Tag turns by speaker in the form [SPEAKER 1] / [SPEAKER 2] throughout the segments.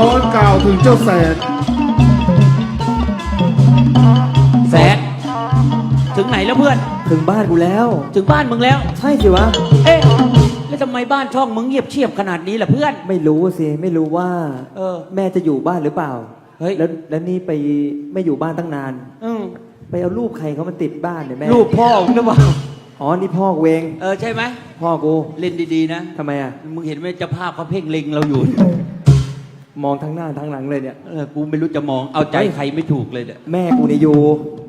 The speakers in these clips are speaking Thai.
[SPEAKER 1] ย้อนกล่าวถึงเจ้าแสน
[SPEAKER 2] แสนถึงไหนแล้วเพื่อน
[SPEAKER 3] ถึงบ้านกูแล้ว
[SPEAKER 2] ถึงบ้านมึงแล้ว
[SPEAKER 3] ใช่สิวะ
[SPEAKER 2] เอ๊ะ แล้วทำไมบ้านช่องมึงเงียบเชียบขนาดนี้ล่ะเพื่อน
[SPEAKER 3] ไม่รู้สิ ไม่รู้ว่า
[SPEAKER 2] เออ
[SPEAKER 3] แม่จะอยู่บ้านหรือเปล่า
[SPEAKER 2] เฮ้ย
[SPEAKER 3] แล้วแล้วนี่ไปไม่อยู่บ้านตั้งนาน
[SPEAKER 2] อืม
[SPEAKER 3] ไปเอารูปใครเขามาติดบ้านเนี่ยแม่
[SPEAKER 2] ลูกพ่อมึงหรือเปล่า
[SPEAKER 3] อ๋อ นี่พ่อกูเอง
[SPEAKER 2] เออใช่ไหม
[SPEAKER 3] พ่อกู
[SPEAKER 2] เล่นดีๆนะ
[SPEAKER 3] ทำไมอะ
[SPEAKER 2] มึงเห็นไหมเจ้าภาพเขาเพ่งเล็งเราอยู่
[SPEAKER 3] มองทั้งหน้าทั้งหลังเลยเนี่ย
[SPEAKER 2] เออกูไม่รู้จะมองเอาใจใครไม่ถูกเลยเนี่ย
[SPEAKER 3] แม่กูเนี่ยอยู่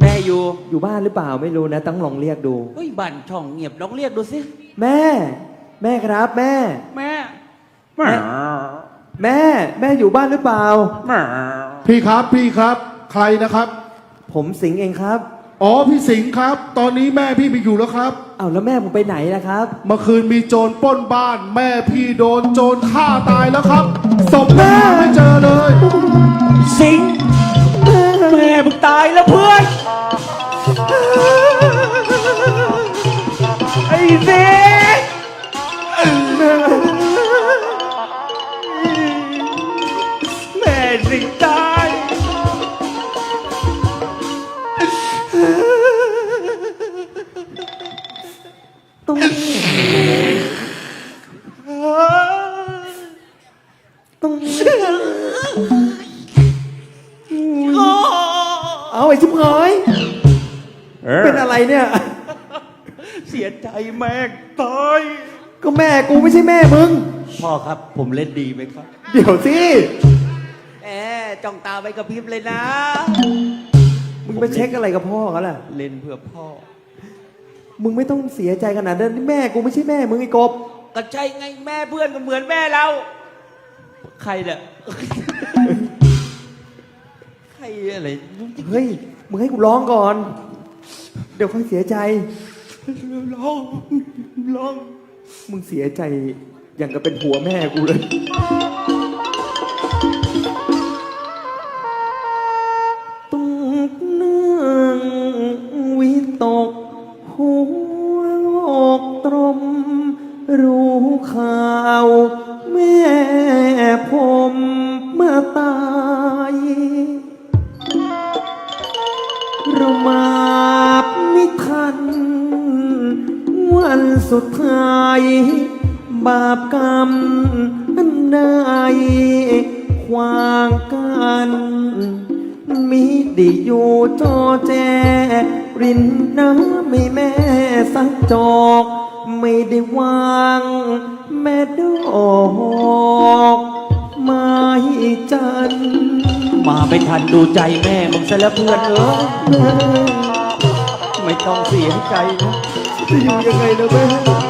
[SPEAKER 2] แม่อยู่
[SPEAKER 3] อยู่บ้านหรือเปล่าไม่รู้นะ ต้องลองเรียกดู
[SPEAKER 2] เฮ้ยบ้านช่องเงียบลองเรียกดูสิ
[SPEAKER 3] แม่ แม่ครับแม่
[SPEAKER 2] แม่
[SPEAKER 3] แม่ แม่ แม่อยู่บ้านหรือเปล่า
[SPEAKER 1] พี่ครับพี่ครับ ใครนะครับ
[SPEAKER 3] ผมสิงห์เองครับ
[SPEAKER 1] อ๋อพี่สิงห์ครับ ตอนนี้แม่พี่ไม่อยู่แล้วครับ
[SPEAKER 3] อ้าวแล้วแม่ผมไปไหนล่ะครับ
[SPEAKER 1] เมื่อคืนมีโจรปล้นบ้าน แม่พี่โดนโจรฆ่าตายแล้วครับศพแม่หาไม่เจอเลย
[SPEAKER 2] สิงห์แม่มึงตายแล้วเพื่อน ไอ้สิง แม่ตาย
[SPEAKER 3] ก็แม่กูไม่ใช่แม่มึง
[SPEAKER 2] พ่อครับผมเล่นดีไหมครับ
[SPEAKER 3] เดี๋ยวสิ
[SPEAKER 2] แหมจ้องตาไปกระพริบเลยนะ
[SPEAKER 3] มึงไปเช็คอะไรกับพ่อเขาล่ะ
[SPEAKER 2] เล่นเพื่อพ่อ
[SPEAKER 3] มึงไม่ต้องเสียใจขนาดนั้นนี่แม่กูไม่ใช่แม่มึงไอ้กบ
[SPEAKER 2] ก็ใช่ไงแม่เพื่อนก็เหมือนแม่เรา ใครเนี่ย ใครอะไร
[SPEAKER 3] เฮ้ย มึงให้กูร้องก่อน เดี๋ยวค่อยเสียใจ
[SPEAKER 2] ร้องร้อง
[SPEAKER 3] มึงเสียใจอย่างกับเป็นหัวแม่กูเลย วางกันมิได้อยู่จอแจ รินน้ำไม่แม่สักจอก ไม่ได้วาง แม่ดอกไม้จันทร์
[SPEAKER 2] มาไม่ทันดูใจแม่มึงซะแล้วเพื่อนเออไม่ต้องเสียใจนะ
[SPEAKER 3] จะอยู่ยังไงนะแม่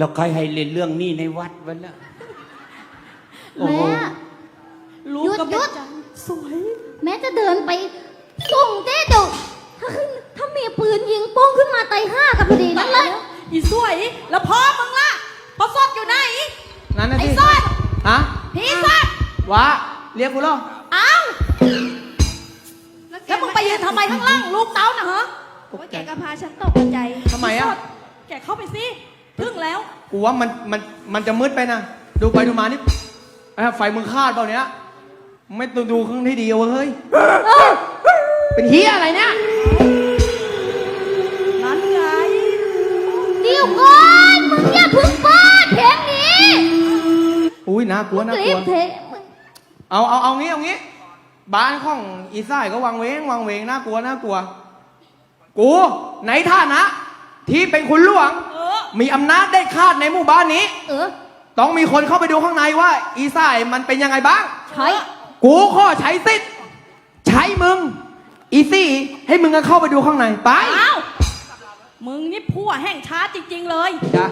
[SPEAKER 4] แล้
[SPEAKER 2] วใครให้เล่นเรื่องนี้ในวัดวะน่ะโอ้โห
[SPEAKER 5] แม่
[SPEAKER 4] รู้
[SPEAKER 5] หยุด
[SPEAKER 4] ก็
[SPEAKER 5] ห
[SPEAKER 4] เป็
[SPEAKER 5] ยุ
[SPEAKER 4] น
[SPEAKER 5] ด
[SPEAKER 4] จังสวย
[SPEAKER 5] แม่จะเดินไปส่งเจ๊เดี๋ยวถ้าขึ้นถ้ามีปืนยิงโป้งขึ้นมาไตายห้ากับพอดีนั่นเลย
[SPEAKER 4] อีสวย แล้วพ่อมึงล่ะพ่อสดอยู่ไหน
[SPEAKER 6] นั่นนะ
[SPEAKER 4] ไอ้
[SPEAKER 6] สิ
[SPEAKER 4] สด
[SPEAKER 6] ฮะ
[SPEAKER 4] พี่สด
[SPEAKER 6] วะเรียกกูเหรอ
[SPEAKER 4] เอ้าแล้วมึงไปยืนทำไมข้างล่างลูกเต้าน่ะฮะ
[SPEAKER 5] ว่าแกก็พาฉันตกใจ
[SPEAKER 6] ทำไมอะ
[SPEAKER 4] สดแกเข้าไปสิ พึ่งแล้ว
[SPEAKER 6] กูว่ามันมันมันจะมืดไปนะ ดูไปดูมานี่เอ้ยไฟมึงคาดเปล่าเนี้ยไม่ต้องดูข้างที่ดีเอาเฮ้ย เป็นเฮียอะไรเนี่ย
[SPEAKER 4] นั่นไง
[SPEAKER 5] เดี๋ยวก่อนมึงอย่าเพึ่งเปิดเพลงนี้
[SPEAKER 6] อุ้ยน่ากลัวน่าก
[SPEAKER 5] รี
[SPEAKER 6] ลัว
[SPEAKER 5] บเพลงมึง
[SPEAKER 6] เอาเอาเอางี้เอางี้ บ้านของอีสายก็วังเวงวังเวงน่ากลัวน่ากลัว กูในฐานะ ที่เป็นคุณหลวง
[SPEAKER 4] เออ
[SPEAKER 6] มีอำนาจได้คาดในหมู่บ้านนี้
[SPEAKER 5] เออ
[SPEAKER 6] ต้องมีคนเข้าไปดูข้างในว่า อีสายมันเป็นยังไงบ้าง
[SPEAKER 5] ใช่
[SPEAKER 6] กูขอใช้สิทธิ์ใช้มึง อีซี่ให้มึงก็เข้าไปดูข้างในไป
[SPEAKER 4] อ้าว มึงนี่ผัวแห่งชาติจริง ๆ เลย
[SPEAKER 6] จ้ะ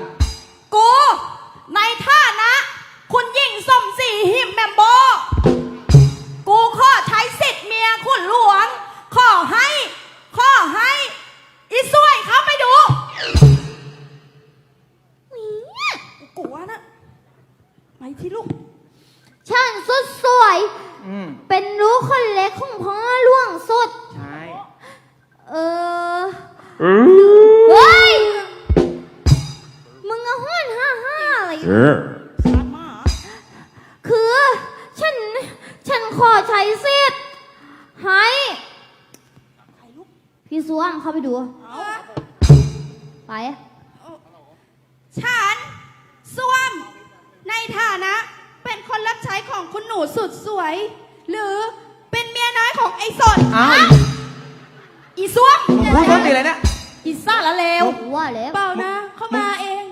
[SPEAKER 5] พูด
[SPEAKER 6] ต้นตีเลยเนี่ย
[SPEAKER 4] อีซ่าละเลว
[SPEAKER 5] ว่าแล้ว
[SPEAKER 4] เปล่านะ เขามาเอง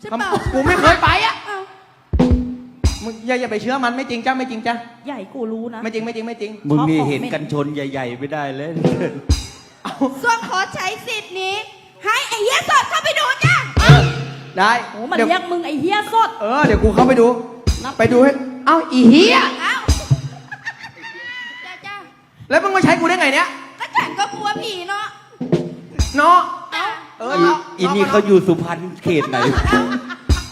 [SPEAKER 4] ใช่เปล่า
[SPEAKER 6] กูไม่เคยไปอะ
[SPEAKER 4] อ้าว
[SPEAKER 6] มึงอย่าอย่าไปเชื่อมันไม่จริงจ้าไม่จริงจ้า
[SPEAKER 4] ใหญ่กูรู้นะ
[SPEAKER 6] ไม่จริงไม่จริงไม่จริง
[SPEAKER 2] มึงนี่
[SPEAKER 4] ชอบของ
[SPEAKER 2] เห็น
[SPEAKER 4] เหม็น
[SPEAKER 2] กันชนใหญ่ ๆ ไม่ได้เลย
[SPEAKER 4] ส้วมขอใช้สิทธิ์นี้ ให้ไอ้เหี้ยสดเข้าไปดูจ้ะ
[SPEAKER 6] ได้
[SPEAKER 4] โอ้มัน
[SPEAKER 6] เดี๋ยว
[SPEAKER 4] เรียกมึงไอ้เหี้ยสด
[SPEAKER 6] เออเดี๋ยวกูเข้าไปดู
[SPEAKER 4] รับ
[SPEAKER 6] ไปดูให้เอ้าอีเฮีย
[SPEAKER 4] เอ้าจ้าจ้า
[SPEAKER 6] แล้วมึงมาใช้กูได้ไงเนี่ย
[SPEAKER 4] ก็ฉันก็กลัวผีเนาะ
[SPEAKER 6] เนาะ
[SPEAKER 4] เอ้า
[SPEAKER 6] เออ
[SPEAKER 2] อี
[SPEAKER 6] เนาะ
[SPEAKER 2] อีนี่เขาอยู่สุพรรณเขตไหน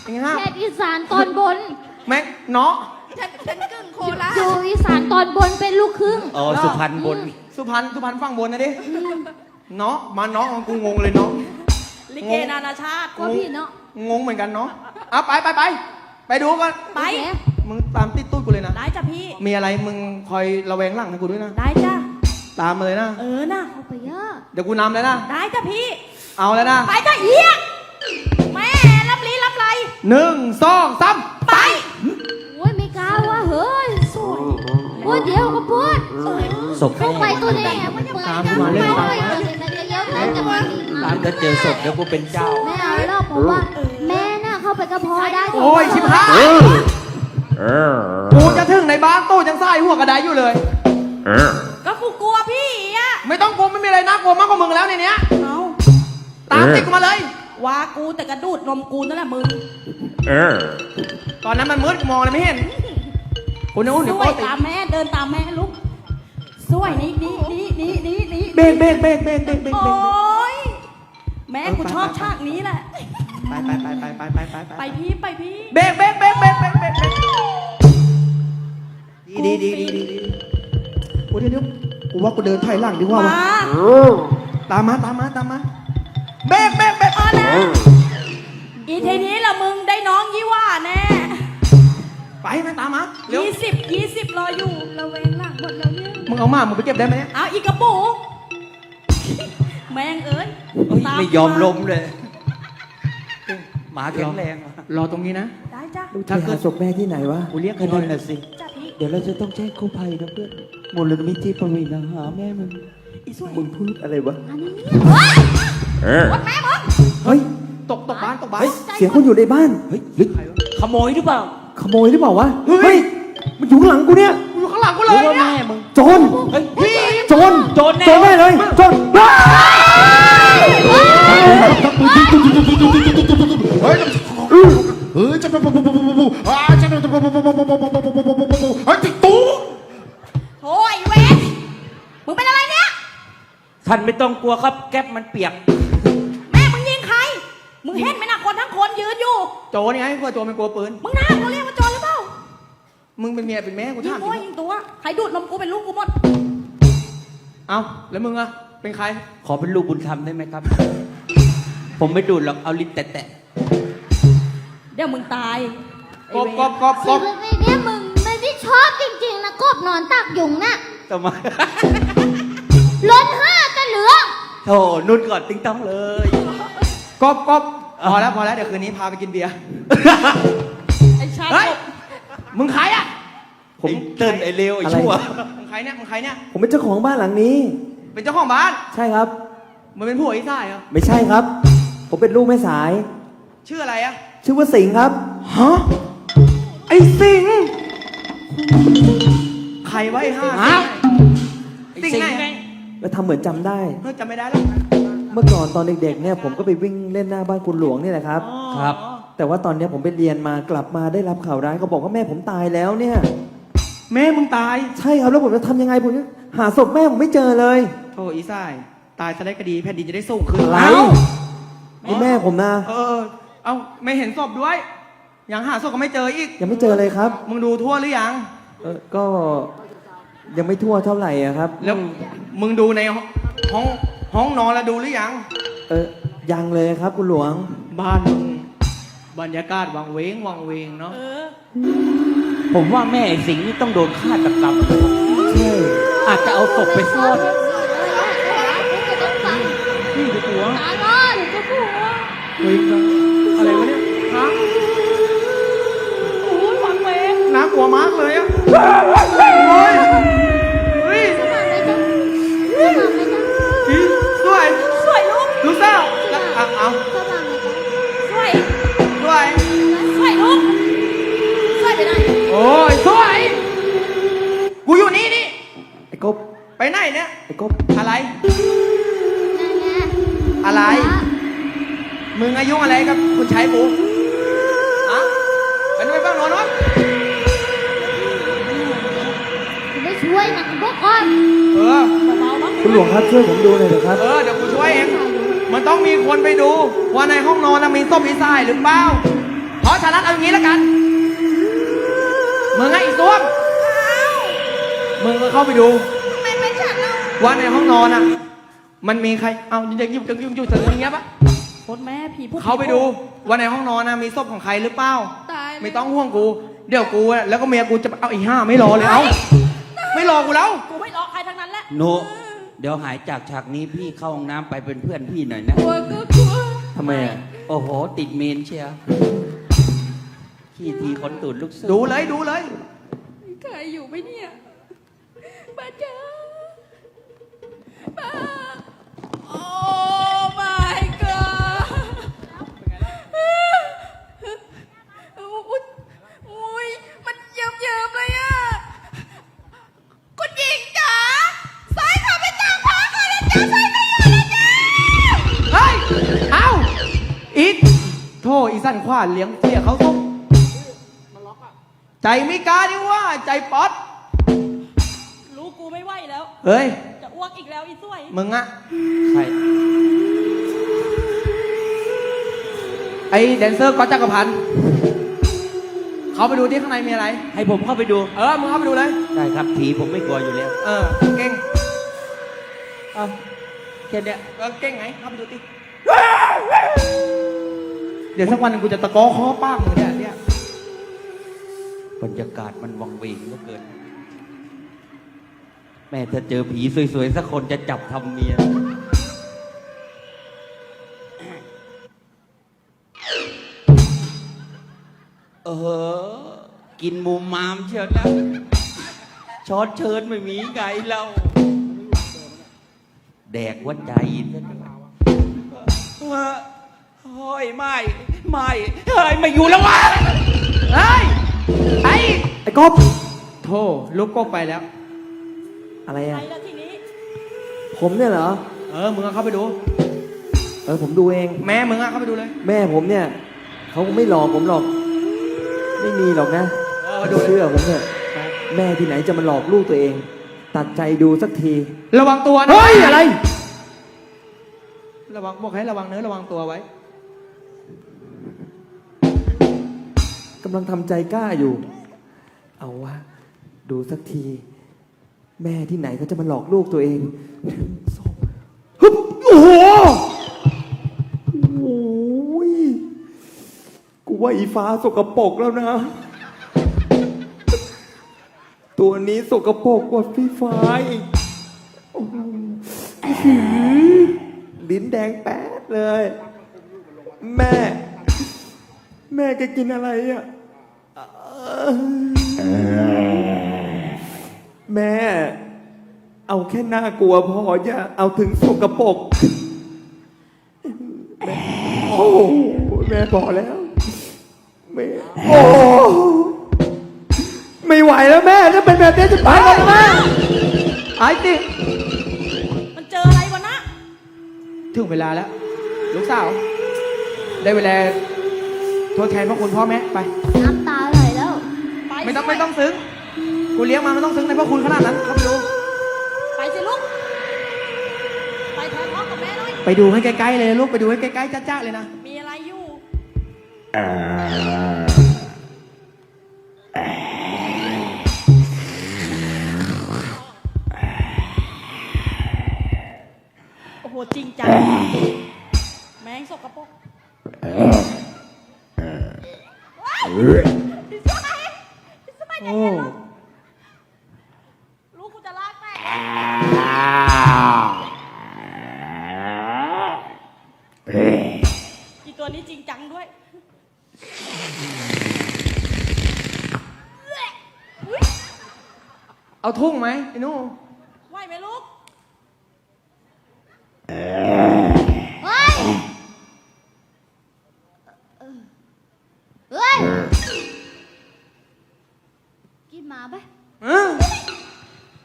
[SPEAKER 6] อย่างงี้ฮะ
[SPEAKER 5] แค่อีสานตอนบน
[SPEAKER 6] แม็กเนาะ
[SPEAKER 4] ฉันฉันกึ่งโคราช
[SPEAKER 5] อยู่อีสานตอนบนเป็นลูกครึ่ง
[SPEAKER 2] อ๋อ สุพรรณบน
[SPEAKER 6] สุพรรณสุพรรณฝั่งบนนะดิเนาะมาเนาะกูงงเลยเนาะ
[SPEAKER 4] ลิเกนานาชาติ
[SPEAKER 5] กว่าพี่เนาะ
[SPEAKER 6] งงเหมือนกันเนาะเอาไปไปไปไปดูกัน
[SPEAKER 4] ไป
[SPEAKER 5] โอเค
[SPEAKER 6] มึงตามติดตู้กูเลยนะ
[SPEAKER 4] ได้จ้ะพี่
[SPEAKER 6] มีอะไรมึงคอยระแวงหลังให้กูด้วยนะ
[SPEAKER 4] ได้จ้ะ
[SPEAKER 6] ตามมาเลยนะ
[SPEAKER 4] เออนะ
[SPEAKER 5] เอาไปเยอะ
[SPEAKER 6] เดี๋ยวกูนำเลยนะ
[SPEAKER 4] ได้จ้ะพี่
[SPEAKER 6] เอาแล้วนะ
[SPEAKER 4] ไปจ้ะเอี้ยแม่รับลีรับไร
[SPEAKER 6] หนึ่งสองสาม
[SPEAKER 4] ไป
[SPEAKER 5] โอ้ยไม่กล้าว่ะเฮ้ยสวยโอ้ยเดี๋ยวก็พูด
[SPEAKER 2] ศพ
[SPEAKER 5] เข้า
[SPEAKER 2] แม่
[SPEAKER 5] ไปตัวแดงมันเปิดกันไปเลยเดี๋ยวๆจะมาอีก
[SPEAKER 2] ตามก็เจอศพแล้วกูเป็นเจ้า
[SPEAKER 5] ไม่เอาแล้วเพราะว่าแม่น่ะเข้าไปก็พอได้
[SPEAKER 6] โอ้ยชิบหายกูจะถึงในบ้านตู้ยังใส่หัวกระไดอยู่เลย
[SPEAKER 4] ก็กูกลัวพี่อะ
[SPEAKER 6] ไม่ต้องกลัวไม่มีอะไรน่ากลัวมากกว่ามึงแล้วในเนี้ย
[SPEAKER 4] เอา
[SPEAKER 6] ตามติดกูมาเลย
[SPEAKER 4] ว่ากูแต่กระดูดนมกูนั่นแหละมึง
[SPEAKER 6] ตอนนั้นมันมืดกูมองอะไรไม่เห็นคุณนู้น
[SPEAKER 4] ส
[SPEAKER 6] เดี๋ยว
[SPEAKER 4] ว
[SPEAKER 6] โป๊
[SPEAKER 4] ย
[SPEAKER 6] ติด
[SPEAKER 4] ตามแม่เดินตามแม่ลูกสวยนี่นี่นี่นี่นี่นี่
[SPEAKER 6] เบรกเบรกเบรกเบรกเบรกเบรก
[SPEAKER 4] โอ
[SPEAKER 6] เบรก้
[SPEAKER 4] ยแม่กูชอบฉากนี้แหละ
[SPEAKER 6] ไปไปไปไปไปไปไป
[SPEAKER 4] ไปพี่ไปพี่
[SPEAKER 6] เบรกเบรกเบรกเบรกเบรกเบรกเบรกดีดีดีดีดี กูว่ากูเดินถอยหลังดีกว่าวะ
[SPEAKER 4] มา
[SPEAKER 6] ตามมาตามมาตามมาเบรกเบรกเบรก
[SPEAKER 4] เอานะอีทีนี้ละมึงได้น้องยี่หว่าแน่
[SPEAKER 6] ไปมาตามมาเร็ว
[SPEAKER 4] ยี่สิบยี่สิบรออยู่ระเวงหลังหมดแล้วเนี่ย
[SPEAKER 6] มึงเอามามึงไปเก็บได้ไหมเนี่ย
[SPEAKER 4] เอาอีกกระปุกแมงเอ้ยตา
[SPEAKER 2] ไม่ยอมล้มเลยหมาแข็งแรงว่ะ
[SPEAKER 6] รอตรงนี้นะ
[SPEAKER 4] ได้จ้ะ
[SPEAKER 6] ถ้าเกิด
[SPEAKER 3] ศพแม่ที่ไหนวะ
[SPEAKER 2] กูเรียกกันนั่นน่ะสิ
[SPEAKER 4] จ้ะพี่
[SPEAKER 2] เดี๋ยวเราจะต้องแจ้งกู้ภัยนะเพื่อน มูลนิธิปวีณาหาแม่มึง
[SPEAKER 4] อีสวย
[SPEAKER 3] มึงพูดอะไรวะ
[SPEAKER 5] อันนี้
[SPEAKER 4] วัดแม่มึง
[SPEAKER 3] เฮ้ย
[SPEAKER 6] ตกตกบ้านตกบ้าน
[SPEAKER 3] เฮ้ยเสียงคนอยู่ในบ้าน
[SPEAKER 2] เฮ้ยหรือขโมยหรือเปล่า
[SPEAKER 3] ขโมยหรือเปล่าวะเฮ้ยมันอยู่ข้างหลังกูเนี่ย
[SPEAKER 6] กูอยู่ข้างหลังกู
[SPEAKER 2] ห
[SPEAKER 6] เล
[SPEAKER 2] รือยว่า
[SPEAKER 6] เนี่ย
[SPEAKER 2] แม่มึง
[SPEAKER 3] โจร
[SPEAKER 2] เฮ้ย
[SPEAKER 3] โจร
[SPEAKER 2] โจรแน่
[SPEAKER 3] โจรแน่เลยโจรว้าย
[SPEAKER 1] เฮ้ยเฮ้ยจะไป ต้
[SPEAKER 4] อง
[SPEAKER 2] กลัวครับแก๊ปมันเปียก
[SPEAKER 4] แม่มึงยิงใคร มึงเห็นไหมนะคนทั้งคนยืนอยู่
[SPEAKER 6] โจรไงกลัวโจรเป็นกลัวปืน
[SPEAKER 4] มึงน่ากูเรียกว่าโจรหรือเปล่า
[SPEAKER 6] มึงเป็นเมียเป็นแม่กู
[SPEAKER 4] ยิง
[SPEAKER 6] ถามจ
[SPEAKER 4] ตัว
[SPEAKER 6] ริง
[SPEAKER 4] ยิงตัว ใครดูดนมกูเป็นลูกกูหมด
[SPEAKER 6] เอาแล้วมึงอะเป็นใคร
[SPEAKER 2] ขอเป็นลูกบุญธรรมได้ไหมครับ ผมไม่ดูดหรอกเอาลิ้นแตะ
[SPEAKER 4] เดี๋ยวมึงตายไอ้
[SPEAKER 6] กบ
[SPEAKER 4] เวร
[SPEAKER 6] กบกบก
[SPEAKER 5] ชี
[SPEAKER 6] บ
[SPEAKER 5] วิตนี้เนี่ยมึงไม่ได้ชอบจริงๆนะกบนอนตักยุงน่ะ
[SPEAKER 2] ๆทำไม
[SPEAKER 5] ล้นห้าจะเหลือ
[SPEAKER 2] โธ่นุ่นก่อนติ้งต้องเลย
[SPEAKER 6] กบกบพอแล้วพอแล้วเดี๋ยวคืนนี้พาไปกินเบียร์
[SPEAKER 4] ไอ้ชาติ
[SPEAKER 6] เฮ้ย
[SPEAKER 4] กบ
[SPEAKER 6] มึงใครอะ
[SPEAKER 3] ผม
[SPEAKER 2] ไอ้เติ้ลไอ้เลวไอ้
[SPEAKER 3] อะไร
[SPEAKER 2] ชั่ว
[SPEAKER 6] มึงใครเนี่ย มึงใครเนี่ย
[SPEAKER 3] ผมเป็นเจ้าของบ้านหลังนี้
[SPEAKER 6] เป็นเจ้าของบ้าน
[SPEAKER 3] ใช่ครับ
[SPEAKER 6] มึงเป็นผัวไอ้ซ่ายเหรอ
[SPEAKER 3] ไม่ใช่ครับ ผมเป็นลูกแม่สาย
[SPEAKER 6] ชื่ออะไรอะ
[SPEAKER 3] ชื่อว่าสิงห์ครับ
[SPEAKER 6] ฮะ ไอ้สิงห์ใครวะไอ้ห้า
[SPEAKER 2] ฮะ
[SPEAKER 6] สิงห์ไหน
[SPEAKER 2] ไง
[SPEAKER 3] แล้วทำเหมือนจำได้
[SPEAKER 6] เฮ้ยจำไม่ได้แล้ว
[SPEAKER 3] เมื่อก่อนตอนเด็กๆเนี่ยผมก็ไปวิ่งเล่นหน้าบ้านคุณหลวงนี่แหละครับ
[SPEAKER 2] ครับ
[SPEAKER 3] แต่ว่าตอนเนี้ยผมไปเรียนมากลับมาได้รับข่าวร้ายเขาบอกว่าแม่ผมตายแล้วเนี่ย
[SPEAKER 6] แม่มึงตาย
[SPEAKER 3] ใช่ครับแล้วผมจะทำยังไงผมจะหาศพแม่ผมไม่เจอเลย
[SPEAKER 6] โธ่อีซ่าย ตายซะได้ก็ดีแผ่นดินจะได้สูงขึ้น
[SPEAKER 3] อะไร
[SPEAKER 6] เอ้า
[SPEAKER 3] นี่แม่ผมนะ
[SPEAKER 6] เออ เอาไม่เห็นศพด้วย ยังหาศพก็ไม่เจออีก
[SPEAKER 3] ยังไม่เจอเลยครับ
[SPEAKER 6] มึงดูทั่วหรือยัง
[SPEAKER 3] เออก็ ยังไม่ทั่วเท่าไหร่อะครับ
[SPEAKER 6] แล้วมึงดูในห้องห้องนอนแล้วดูหรือยัง
[SPEAKER 3] เออยังเลยครับคุณหลวง
[SPEAKER 6] บ้านมึงบรรยากาศวังเวงวังเวงเนาะ
[SPEAKER 4] เออ
[SPEAKER 2] ผมว่าแม่ไอ้สิงห์นี่ต้องโดนฆาตกรรม
[SPEAKER 3] ใช่
[SPEAKER 2] อาจจะเอาศพไปซ่อน
[SPEAKER 6] พี่ไปตัว
[SPEAKER 5] ตาลอนจะผัว
[SPEAKER 6] เวงจังอะไรวะเนี่ยฮะ
[SPEAKER 4] โอ้ยหวังเวง
[SPEAKER 6] น่ากลัวมากเลยอะโอ้ย
[SPEAKER 4] ก
[SPEAKER 3] บอะ
[SPEAKER 6] ไร
[SPEAKER 5] นั่นไง
[SPEAKER 6] อะไร มึงอายุอะไรกับคุณชายกูอะไปนู่นไปฟังโน้นโน้น
[SPEAKER 5] คุณไม่ช่วยนะคุณพ่อก่อน
[SPEAKER 6] เออ
[SPEAKER 4] เบาๆบ้าง
[SPEAKER 3] คุณหลวงครับช่วยผมดูหน่อยเถอะครับ
[SPEAKER 6] เออ เดี๋ยวกูช่วยเอง มันต้องมีคนไปดู ว่าในห้องนอนน่ะมีส้มมีทรายหรือเปล่าเพราะฉะนั้นเอาอย่างนี้แล้วกันมึงไงอีส้วมมึงก็เข้าไปดู ว่าในห้องนอนอะ มันมีใคร เอายังยุ่งยุ่งยุ่งยุ่งถึงอย่างเงี้ยปะ
[SPEAKER 4] โคตรแม่ผีผู้
[SPEAKER 6] เขาไปดูว่าในห้องนอนนะมีศพของใครหรือเปล่า
[SPEAKER 4] ตายเลย
[SPEAKER 6] ไม่ต้องห่วงกู เดี๋ยวกูอะแล้วก็เมียกูจะเอาอีห้าไม่รอเลยเอาไม่รอกูแล้ว
[SPEAKER 4] กูไม่รอใครทั้งนั้นแหละ
[SPEAKER 2] โนเดี๋ยวหายจากฉากนี้พี่เข้าห้องน้ำไปเป็นเพื่อนพี่หน่อยนะ
[SPEAKER 4] กลัวก็กลัว
[SPEAKER 3] ทำไมอะ
[SPEAKER 2] โอ้โห ติดเมนเชียวขี้ทีขนตูดลูกเสือ
[SPEAKER 6] ดูเลยดูเลย
[SPEAKER 4] ใครอยู่ไหมเนี่ยป้าจ๋า ป้าโอ้ my god อุ๊ยอุ้ยมันเยิ้มเยิ้มๆเลยอะคุณหญิงจ๋าสายขาไปจากพ่อก่อนนะจ๊ะสายไม่อยู่นะจ๊ะ
[SPEAKER 6] เฮ้ย เอาอีทโทษอีสั้นขวานเลี้ยงเตี้ยเขาซุกใจไม่กล้าดิว่า ใจป๊อต
[SPEAKER 4] รู้กูไม่ไหวแล้ว
[SPEAKER 6] เฮ้ย
[SPEAKER 4] จะอ้วกอีก แล้วอีสวย
[SPEAKER 6] มึงอะ
[SPEAKER 2] ใคร
[SPEAKER 6] ไอ้แดนเซอร์ก็จักรพันธ์เขาไปดูที่ข้างในมีอะไร
[SPEAKER 2] ให้ผมเข้าไปดู
[SPEAKER 6] เออ มึงเข้าไปดูเลย
[SPEAKER 2] ได้ครับ ผีผมไม่กลัวอยู่แล้ว
[SPEAKER 6] เออ เก่ง
[SPEAKER 2] เอาแค่เนี้ย
[SPEAKER 6] เออเก่งไงเข้าไปดูติเดี๋ยวสักวันหนึงกูจะตะกอคอป้ากมึงเนี่ยเนี่ย
[SPEAKER 2] บรรยากาศมันวังเวงเหลือเกิน แม่ถ้าเจอผีสวยๆสักคนจะจับทำเมีย เออ กินมุมมามเชียวนะช้อนเชิญไม่มีไงเราแดกว่าใจซะด้วยเออเฮ้ยไม่ ไม่เฮ้ยไม่อยู่แล้ววะ
[SPEAKER 6] เฮ้ยไอ้
[SPEAKER 3] ไอ้กบ
[SPEAKER 6] โธ่ลูกก็ไปแล้ว
[SPEAKER 3] อะไร
[SPEAKER 4] ไป
[SPEAKER 3] อะ
[SPEAKER 4] แล้วทีนี้
[SPEAKER 3] ผมเนี่ยเหรอ
[SPEAKER 6] เออมึงอะเข้าไปดู
[SPEAKER 3] เออผมดูเอง
[SPEAKER 6] แม่มึงอะเข้าไปดูเลย
[SPEAKER 3] แม่ผมเนี่ยเขาไม่หลอกผมหรอก ไม่มีหรอกนะ
[SPEAKER 6] เออดู
[SPEAKER 3] เชื่อผมเถอะแม่ที่ไหนจะมาหลอกลูกตัวเอง ตัดใจดูสักที
[SPEAKER 6] ระวังตัวนะ
[SPEAKER 3] เฮ้ยอะไร
[SPEAKER 6] ระวังบอกให้ระวังเนื้อระวังตัวไว้
[SPEAKER 3] กำลังทำใจกล้าอยู่ เอาวะดูสักที แม่ที่ไหนเขาจะมาหลอกลูกตัวเองหนึ่งสองฮึบโอ้โหโอ้ยกูว่าอีฟ้าสกปรกแล้วนะ ตัวนี้สกปรกกว่าพี่ฟ้าอีกโอ้โหอื้อหือลิ้นแดงแป๊ดเลย แม่ แม่แกกินอะไรอะ เอ่อ แม่ เอาแค่น่ากลัวพออย่าเอาถึงสกปรกแม่โอ้โหแม่พอแล้วแม่โอ้ไม่ไหวแล้วแม่ถ้าเป็นแบบนี้จะไปแล้วแม่
[SPEAKER 6] ไอ้ติ
[SPEAKER 4] มันเจออะไรวะนะ
[SPEAKER 6] ถึงเวลาแล้วลูกสาว ได้เวลาทดแทนพระคุณพ่อแม่ไป
[SPEAKER 5] น้ำตาไหลแล้ว
[SPEAKER 4] ไป
[SPEAKER 6] ไม่ต้อง
[SPEAKER 4] สิ
[SPEAKER 6] ไม่ต้องซึ้ง กูเลี้ยงมาไม่ต้องซึ้งในพระคุณขนาดนั้นเข้าไปดู
[SPEAKER 4] ไปสิลูก ไปแทนพ่อกับแม่หน่อย
[SPEAKER 6] ไปดูให้ใกล้ๆเลยลูกไปดูให้ใกล้ๆจ้าๆเลยนะ
[SPEAKER 4] มีอะไรอยู่ โอ้โห จริงจัง แมงสกปรกพี่สายพี่สายใจ
[SPEAKER 3] โอ้
[SPEAKER 4] เย็นลูกลูกกูจะลากแม่อีตัวนี้จริงจังด้วย
[SPEAKER 6] เอาทุ่งไหมไอ้หนู
[SPEAKER 4] ไหวไหมลูก
[SPEAKER 5] เฮ้ยเฮ้ย กินหมาไป
[SPEAKER 6] เออ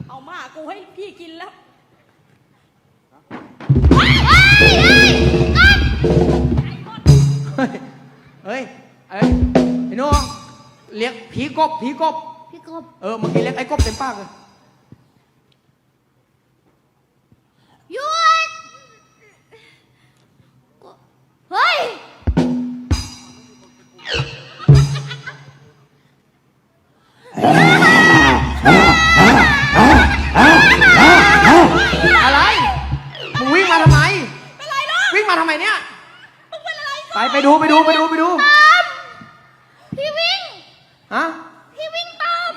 [SPEAKER 4] เอาหมากูให้พี่กินแล้ว
[SPEAKER 5] เฮ้ยเฮ้ยกัด
[SPEAKER 6] เฮ้ยเฮ้ยเอ้ยไอ้หนูเรียกผีกบผีกบ
[SPEAKER 5] พี่ กบ
[SPEAKER 6] เออเมื่อกี้เรียกไอ้กบเต็มปากเลย
[SPEAKER 5] หยุดเฮ้ย
[SPEAKER 6] อะไรมึงวิ่งมาทำไม
[SPEAKER 4] เป็นไรลูก
[SPEAKER 6] วิ่งมาทำไมเนี่ย
[SPEAKER 4] มึงเป็นอะไร
[SPEAKER 6] ไปไปดูไปดูไปดูไปดู
[SPEAKER 5] พี่วิ่ง
[SPEAKER 6] ฮะ
[SPEAKER 5] พี่วิ่งตาม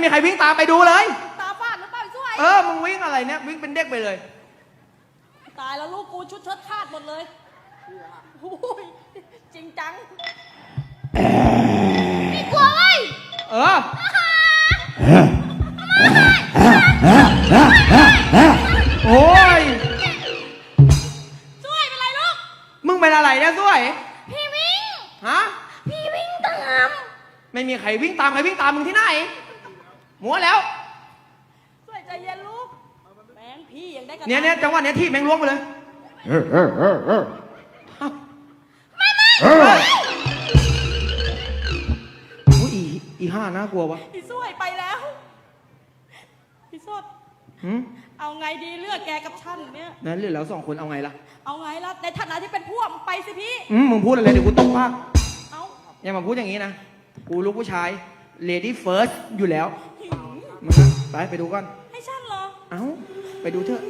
[SPEAKER 6] ไม่ไปไม่มีใครวิ่งตามไปดูเลย
[SPEAKER 4] ตาฝาดหรือเปล่าไอ้สวย
[SPEAKER 6] เออมึงวิ่งอะไรเนี่ยวิ่งเป็นเด็กไปเลย
[SPEAKER 4] ตายแล้วลูกกูชุดเชิ้ตขาดหมดเลยโอ้ยจริงจัง
[SPEAKER 5] ไม่กลัวเว้ย
[SPEAKER 6] เออ โอ้ย
[SPEAKER 4] สวยเป็นไรลูก
[SPEAKER 6] มึงเป็นอะไรเนี่ยสวย
[SPEAKER 5] พี่วิ่ง
[SPEAKER 6] ฮะ
[SPEAKER 5] พี่วิ่งตาม
[SPEAKER 6] ไม่มีใครวิ่งตามใครวิ่งตามมึงที่ไหน มัวแล้ว
[SPEAKER 4] สวยใจเย็นลูกแมงพี่ยังได้กระ
[SPEAKER 6] เนี่ยเนี่ยจังหวะเนี้ยที่แมงล้วงไปเลย
[SPEAKER 1] เออเออเออเออ
[SPEAKER 6] เอ้า
[SPEAKER 1] เออ
[SPEAKER 6] อุ้ยอีอีห้าน่ากลัววะ
[SPEAKER 4] พี่สวยไปแล้วพี่สด
[SPEAKER 6] หืม
[SPEAKER 4] เอาไงดีเลือกแกกับฉันเนี่ย
[SPEAKER 6] นั่นเหลือแล้วสองคนเอาไงล่ะ
[SPEAKER 4] เอาไงล่ะในฐานะที่เป็นพวกมึงไปสิพี่
[SPEAKER 6] อืมมึงพูดอะไรเดี๋ยวกูตบปาก
[SPEAKER 4] เอา
[SPEAKER 6] อย่ามาพูดอย่างนี้นะ กูลูกผู้ชาย lady first อยู่แล้ว
[SPEAKER 4] หื ม
[SPEAKER 6] มึงอะไปไปดูก่อน
[SPEAKER 4] ให้ฉันเหรอ
[SPEAKER 6] เอ้า ไปดูเถอะ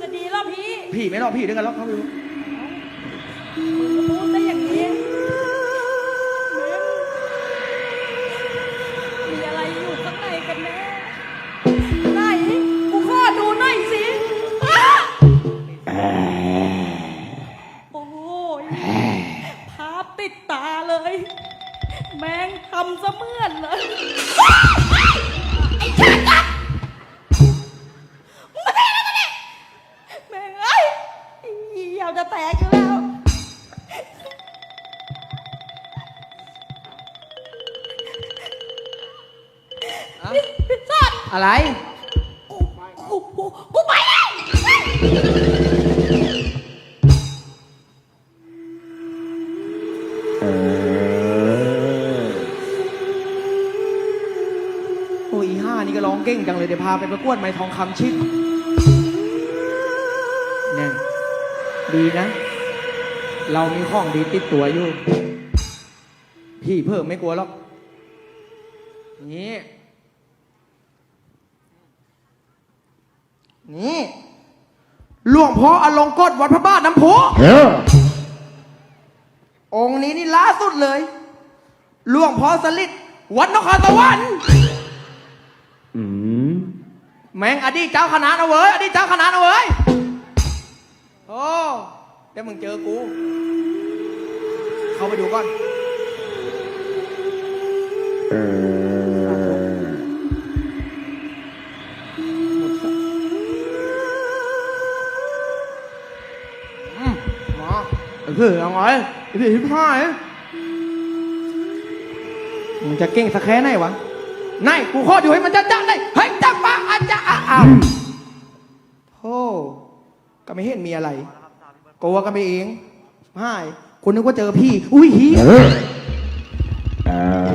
[SPEAKER 4] จะดีเหรอพี่
[SPEAKER 6] ผีไม่หรอกผีด้วยกันหรอกเข้าไปดู
[SPEAKER 4] มึงก็พูดได้ โอ้ยอีห้า
[SPEAKER 6] นี่ก็ร้องเก่งจังเลยเดี๋ยวพาไปประกวดไม้ทองคำชิดเนี่ยดีนะ เรามีของดีติดตัวอยู่ พี่เพิ่มไม่กลัวหรอกนี่นี่หลวงพ่ออลงกฎวัดพระบาทน้ำพุ
[SPEAKER 1] เออ
[SPEAKER 6] องค์นี้นี่ล่าสุดเลย หลวงพ่อสลิดวัดนครสวรรค์
[SPEAKER 3] อืม
[SPEAKER 6] แม่งอดีตเจ้าคณะนะเว้ยอดีตเจ้าคณะนะเว้ยโอ้เดี๋ยวมึงเจอกู เข้าไปดูก่อน
[SPEAKER 3] เออ
[SPEAKER 6] อืมมาไอ้เพื่อเอาไงไอ้พี่ทิพายมึงจะเก่งสักแค่ไหนวะ นายกูขออยู่ให้มันจะจังได้เฮ้ยจับปะอาจจะอ้าวโอ้ก็ไม่เห็นมีอะไรกลัวกันไปเองหายคนนึกว่าเจอพี่ อุ้ยเฮีย
[SPEAKER 1] เออเออ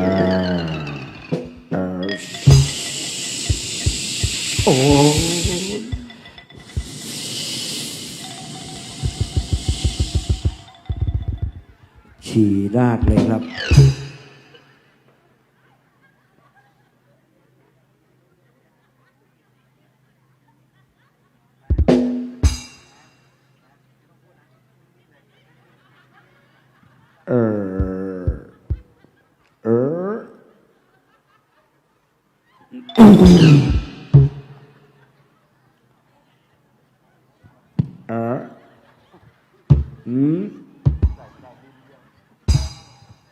[SPEAKER 1] เออ
[SPEAKER 3] โอ้ฉี่ราดเลยครับ
[SPEAKER 1] เอออืม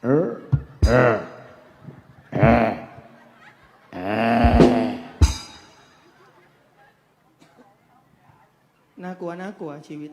[SPEAKER 1] เออเออเออเออ
[SPEAKER 6] น่ากลัวน่ากลัวชีวิต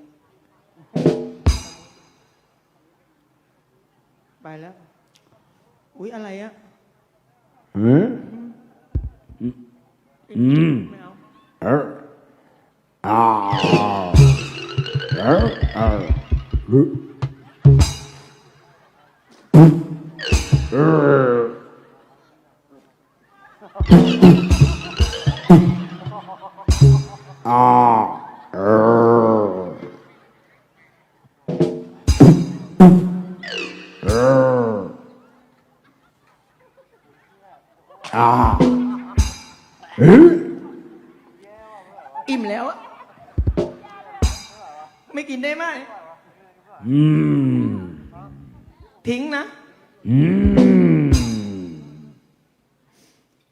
[SPEAKER 6] อ่า
[SPEAKER 1] เฮ้ย
[SPEAKER 6] อิ่มแล้วอะไม่กินได้ไหม
[SPEAKER 1] อืม
[SPEAKER 6] ทิ้งนะ
[SPEAKER 1] อืม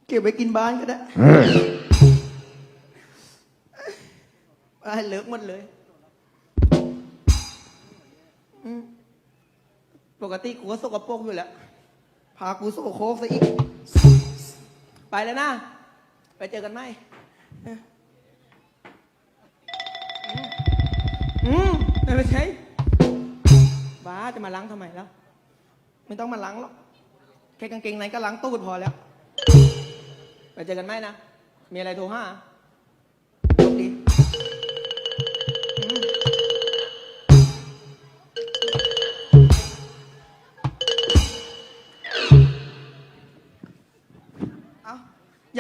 [SPEAKER 6] เก็บไว้กินบ้านก็ได้
[SPEAKER 1] เฮ้ย
[SPEAKER 6] ไอ้เลิกหมดเลยอืมปกติกูก็สกปรกอยู่แล้ว พากูโสโครกซะอีก ไปแล้วนะ ไปเจอกันไหมอืมอืมไม่ใช่บ้าจะมาล้างทำไมแล้ว ไม่ต้องมาล้างหรอก แค่กางเกงในก็ล้างตูดพอแล้ว ไปเจอกันไหมนะ มีอะไรโทรห้า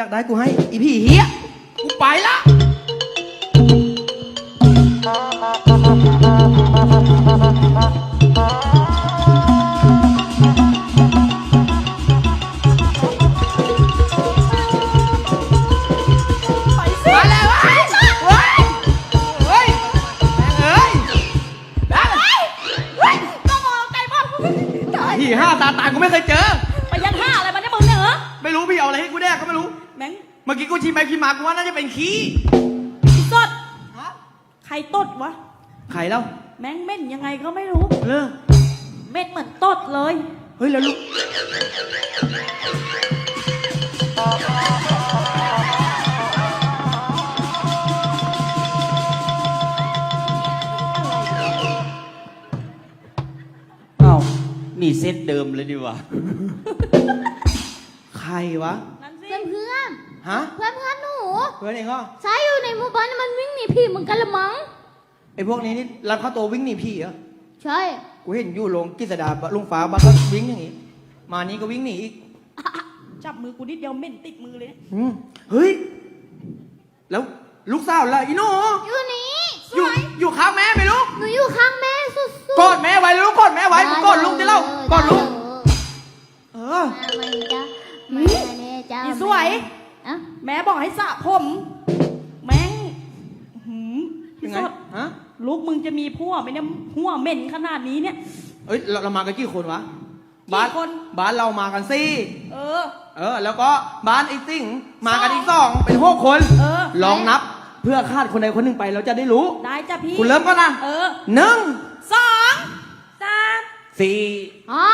[SPEAKER 6] อยากได้กูให้ อีพี่เฮียกูไปละ
[SPEAKER 4] นี่เซ
[SPEAKER 2] ตเดิมเลยดีกว่า
[SPEAKER 6] ใครวะ
[SPEAKER 4] นั่นสิ
[SPEAKER 5] เพื่อนเพื่อน
[SPEAKER 6] ฮะ
[SPEAKER 5] เพื่อนเพื่อนหนู
[SPEAKER 6] เพื่อนเองก็
[SPEAKER 5] ใช้อยู่ในหมู่บ้านมันวิ่งหนีพี่เหมือนกันละมั้ง
[SPEAKER 6] ไอ้พวกนี้นี่รับค่าตัววิ่งหนีพี่เหรอ
[SPEAKER 5] ใช่
[SPEAKER 6] กูเห็นอยู่โรงกิษดาลุงฟ้าบ้านก็วิ่งอย่างงี้ มานี้ก็วิ่งหนีอีก
[SPEAKER 4] จับมือกูนิดเดียวเม่นติดมือเลย
[SPEAKER 6] อืมเฮ้ย แล้วลูกสาวล่ะอีหนู
[SPEAKER 5] อยู่นี่
[SPEAKER 6] อยู่อยู่ข้างแม่ไหมลูก
[SPEAKER 5] หนูอยู่ข้างแม่สุดๆ
[SPEAKER 6] กอดแม่ไว้ลูกกอดแม่ไว้มึงกอดลุงจะเล่ากอดลุงเออ
[SPEAKER 5] มาไหมจ๊ะมาแน่จ้า
[SPEAKER 4] อีสวย
[SPEAKER 5] อะ
[SPEAKER 4] แม่บอกให้สระผม แม่งหืม
[SPEAKER 6] ยั
[SPEAKER 4] พี่
[SPEAKER 6] งไง
[SPEAKER 4] สด
[SPEAKER 6] ฮะ
[SPEAKER 4] ลูกมึงจะมีผัวไหมเนี่ยหัวเหม็นขนาดนี้เนี่ย
[SPEAKER 6] เอ้ยเราเรามากันกี่คนวะ
[SPEAKER 4] กี่
[SPEAKER 6] บ้าน
[SPEAKER 4] คน
[SPEAKER 6] บ้านเรามากันสี่
[SPEAKER 4] เออ
[SPEAKER 6] เออ แล้วก็บ้านไอ้ซิ่งมากันอีกสองเป็นหกคน
[SPEAKER 4] เออ
[SPEAKER 6] ลองนับ เพื่อคาดคนใดคนหนึ่งไปเราจะได้รู้
[SPEAKER 4] ได้จ้ะพี่
[SPEAKER 6] คุณเริ่มก่อนนะ
[SPEAKER 4] เออ
[SPEAKER 6] หนึ่ง
[SPEAKER 4] สองสาม
[SPEAKER 6] สี่
[SPEAKER 5] อ๋อ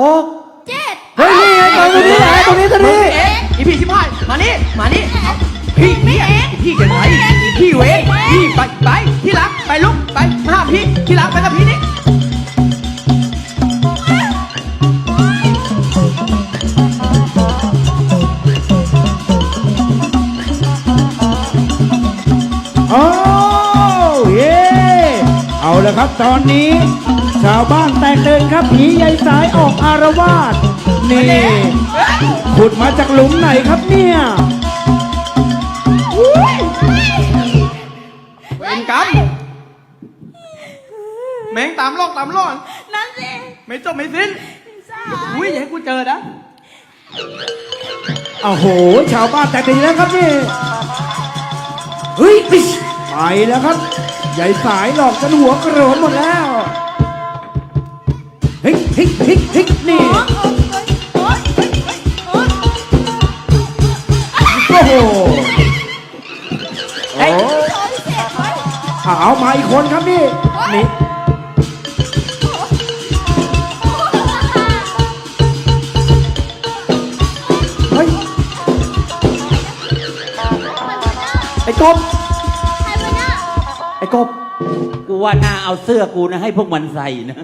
[SPEAKER 6] หก
[SPEAKER 4] เจ็ด
[SPEAKER 3] เฮ้ยนี่ไงตรงนี้แหละตรงนี้ตรงนี้
[SPEAKER 6] เอ๊ะอีพี่ชิบหายมานี่มานี่เอาพี่พี่พี่จะไหนพี่เวทพี่ไปไปที่รักไปลุกไปมาหาพี่ที่รักไปกับพี่นี่
[SPEAKER 1] ละครับตอนนี้ ชาวบ้านแตกตื่นครับผียายสายออกอารวาสนี่ขุดมาจากหลุมไหนครับเนี่ย
[SPEAKER 6] เวรกรรมแมงตามลอกตามล่อน
[SPEAKER 4] นั่นสิ
[SPEAKER 6] ไม่จบไม่สิ้นอุ้ยอย่าให้กูเจอนะ
[SPEAKER 1] โอ้โห ชาวบ้านแตกตื่นแล้วครับนี่ เฮ้ยไปแล้วครับ ยายสายหลอกกันหัวกระโหลนหมดแล้วเฮ้ยเฮ้ยเฮ้ยเฮ้ยนี่โอ้โหเอ้ยเอามาอีกคนครับนี่นี่เฮ้ย
[SPEAKER 3] ไอ้กบ กบ
[SPEAKER 2] กูว่าน่าเอาเสื้อกูนะให้พวกมันใส่นะ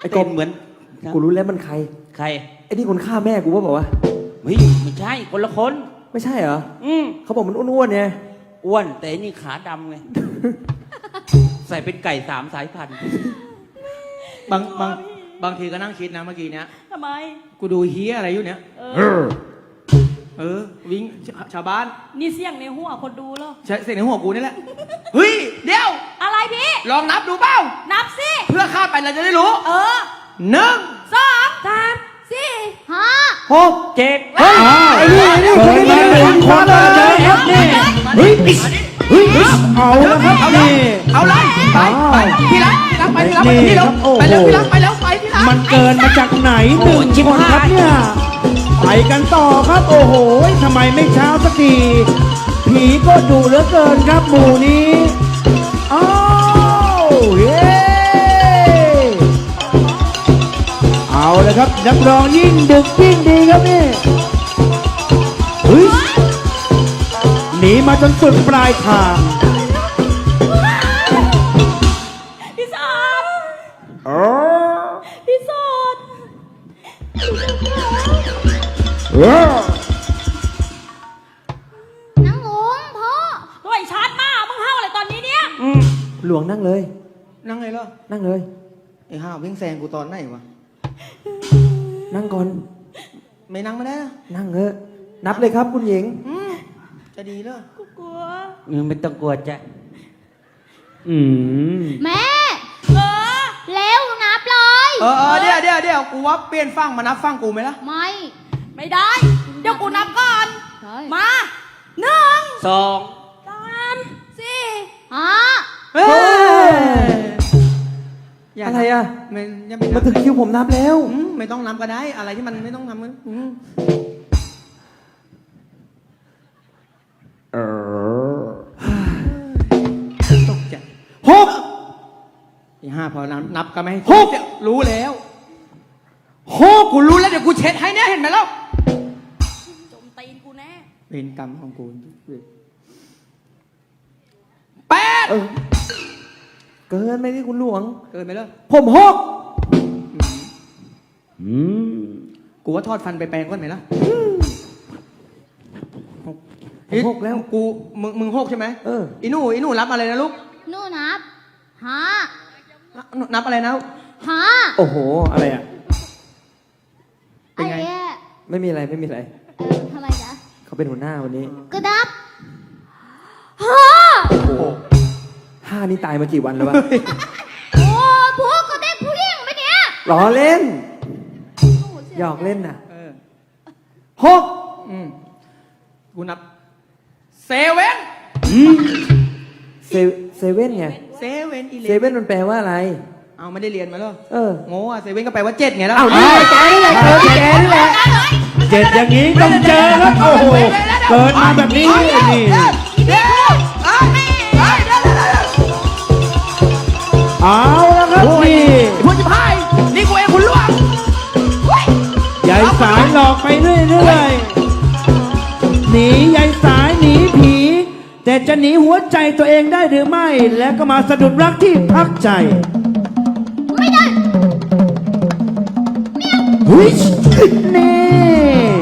[SPEAKER 3] ไอ้กบ
[SPEAKER 2] เต้นเหมือน
[SPEAKER 3] กูรู้แล้วมันใคร
[SPEAKER 2] ใคร
[SPEAKER 3] ไอ้นี่คนฆ่าแม่กูว่าบอกว่า
[SPEAKER 2] เฮ้ยไม่ใช่คนละคน
[SPEAKER 3] ไม่ใช่เหรอ
[SPEAKER 2] อืม
[SPEAKER 3] เขาบอกมันอ้วนๆไง
[SPEAKER 2] อ้วนแต่ไอ้นี่ขาดำไง ใส่เป็นไก่สามสายพันธุ์
[SPEAKER 6] บางบางบางทีก็นั่งคิดนะเมื่อกี้เนี้ย
[SPEAKER 4] ทำไม
[SPEAKER 6] กูดูเฮียอะไรอยู่เนี้ย
[SPEAKER 1] เออ
[SPEAKER 6] เออ วิ่งชชาวบ้าน
[SPEAKER 4] นี่เสียงในหัวคนดูเหรอ
[SPEAKER 6] ใช้เสียงในหัวกูนี่แหละ เฮ้ย เดี๋ยว
[SPEAKER 4] อะไรพี่
[SPEAKER 6] ลองนับดูเปล่า
[SPEAKER 4] นับสิ
[SPEAKER 6] เพื่อข้ามไปเราจะได้รู้
[SPEAKER 4] เออ
[SPEAKER 6] หนึ่ง
[SPEAKER 4] สองสามสี่
[SPEAKER 5] ห้า
[SPEAKER 3] หก
[SPEAKER 2] เจ็ด
[SPEAKER 1] อ้าว
[SPEAKER 3] ไอ้นี่ไอ้นี่
[SPEAKER 1] เกิดมาหนึ่งคนเลยครับนี่เฮ้ยเฮ้ยเอาแล้วครับนี่
[SPEAKER 6] เอาเลยไป
[SPEAKER 1] อ้าว
[SPEAKER 6] ไปพี่รักพี่รักไปพี่รักไป
[SPEAKER 1] นี่
[SPEAKER 6] พี่
[SPEAKER 1] ครั
[SPEAKER 6] รัก
[SPEAKER 1] บโอ้โห
[SPEAKER 6] ไปแล้วพี่รักไปแล้วไปพี่รัก
[SPEAKER 1] มันเกินมาจากไหนหนึ่งคนครับเนี่ยไปกันต่อครับโอ้โหทำไมไม่เช้าสักที ผีก็ดุเหลือเกินครับหมู่นี้อ้าวเย้เอาเลยครับนักร้องยิ่งดึกยิ่งดีครับนี่เฮ้ยหนีมาจนสุดปลายทาง
[SPEAKER 4] พี่สอด
[SPEAKER 1] อ๋อ
[SPEAKER 4] พี่สอด
[SPEAKER 1] เนั่
[SPEAKER 5] ง
[SPEAKER 4] เล
[SPEAKER 3] ย
[SPEAKER 6] ไอ้ห่าวิ่งแซงกูตอนไหนวะ
[SPEAKER 3] นั่งก่อน
[SPEAKER 6] ไม่นั่งไม่ได้นะ
[SPEAKER 3] นั่งเถอะนับเลยครับคุณหญิง
[SPEAKER 6] อืมจะดีเลย
[SPEAKER 4] กูกลัว
[SPEAKER 2] มึงไม่ต้องกลัวจ้ะ
[SPEAKER 1] อืม
[SPEAKER 5] แม่
[SPEAKER 4] เออ
[SPEAKER 5] แล้วนับเลย
[SPEAKER 6] เออเออเดี๋ยวเดี๋ยวเดี๋ยวกูว่าเปลี่ยนฟังมานับฟังกูไหมล่ะ
[SPEAKER 5] ไม่
[SPEAKER 4] ไม่ได้ เดี๋ยวกูนับก่อน
[SPEAKER 5] ใช่
[SPEAKER 4] มาหนึ่ง
[SPEAKER 2] สอง
[SPEAKER 4] สามสี่
[SPEAKER 5] ห้า
[SPEAKER 6] เฮ้ย
[SPEAKER 3] อะไรอะ
[SPEAKER 6] ไม่ยังไม่
[SPEAKER 3] มา
[SPEAKER 6] นับ
[SPEAKER 3] ถึงคิวผมนับแล้ว
[SPEAKER 6] อืมไม่ต้องนับก็ได้ อะไรที่มันไม่ต้องทำมันอืม
[SPEAKER 1] เออ
[SPEAKER 6] ตกใจ
[SPEAKER 3] หก
[SPEAKER 6] ไอ้ห้าพอนับนับก็ไม่ให้
[SPEAKER 3] หก
[SPEAKER 6] เดี๋ยวรู้แล้วหกกูรู้แล้วเดี๋ยวกูเช็ดให้เนี่ยเห็นไหมล่ะ
[SPEAKER 4] จมตีนกูแน่
[SPEAKER 6] เป็นกรรมของกูแปด
[SPEAKER 3] เออ เกินไปที่คุณหลวง
[SPEAKER 6] เกินไปแล้ว
[SPEAKER 3] ผมหก
[SPEAKER 1] อืม
[SPEAKER 6] กูว่าทอดฟันไปแปลงก่อนไหมล่ะ
[SPEAKER 3] ผมหกแล้ว
[SPEAKER 6] กูมึงมึงหกใช่ไหม
[SPEAKER 3] เออ
[SPEAKER 6] อีหนูอีหนูรับอะไรนะลูก
[SPEAKER 5] หนู่นับห้า
[SPEAKER 6] นับอะไรนะ
[SPEAKER 5] ห้า
[SPEAKER 3] โอ้โห อะไรอะ
[SPEAKER 6] เป็นไง
[SPEAKER 5] อ้แย่
[SPEAKER 3] ไม่มีอะไรไม่มีอะไร
[SPEAKER 5] เออทำไมจ๊ะ
[SPEAKER 3] เขาเป็นหัวหน้าวันนี้
[SPEAKER 5] ก็นับห้า
[SPEAKER 3] โอ้โห ห้านี่ตายมากี่วันแล้ววะ
[SPEAKER 5] โอ้พวกก็เด็กผู้หญิงไปเนี่ย
[SPEAKER 3] ล้อเล่น หยอกเล่นน่ะ
[SPEAKER 6] เออ
[SPEAKER 3] หก
[SPEAKER 6] อืมกูนับเซเว่น
[SPEAKER 3] เซเซเว่นไง
[SPEAKER 6] เซเว่นอีเล
[SPEAKER 3] เซเว่นมันแปลว่าอะไร
[SPEAKER 6] เอาไม่ได้เรียนมาเหรอ
[SPEAKER 3] เออ
[SPEAKER 6] โง่อะเซเว่นก็แปลว่าเจ็ดไงล่ะ
[SPEAKER 3] อ้าวนี่ไอ้แกนี่แหละเกิดที่แกนี่แหละ
[SPEAKER 1] เจ็ดอย่างนี้ต้องเจอครับ โอ้โห เกิดมาแบบนี้นี่ เอาแล้วครับนี่
[SPEAKER 6] ไอ้พวกจิพายนี่กูเองคุณล่วง
[SPEAKER 1] ยายสายหลอกไปเรื่อยๆหนียายสายหนีผี แต่จะหนีหัวใจตัวเองได้หรือไม่ แล้วก็มาสะดุดรักที่พักใจ
[SPEAKER 5] ไม่ได้
[SPEAKER 1] เฮ้ยนี่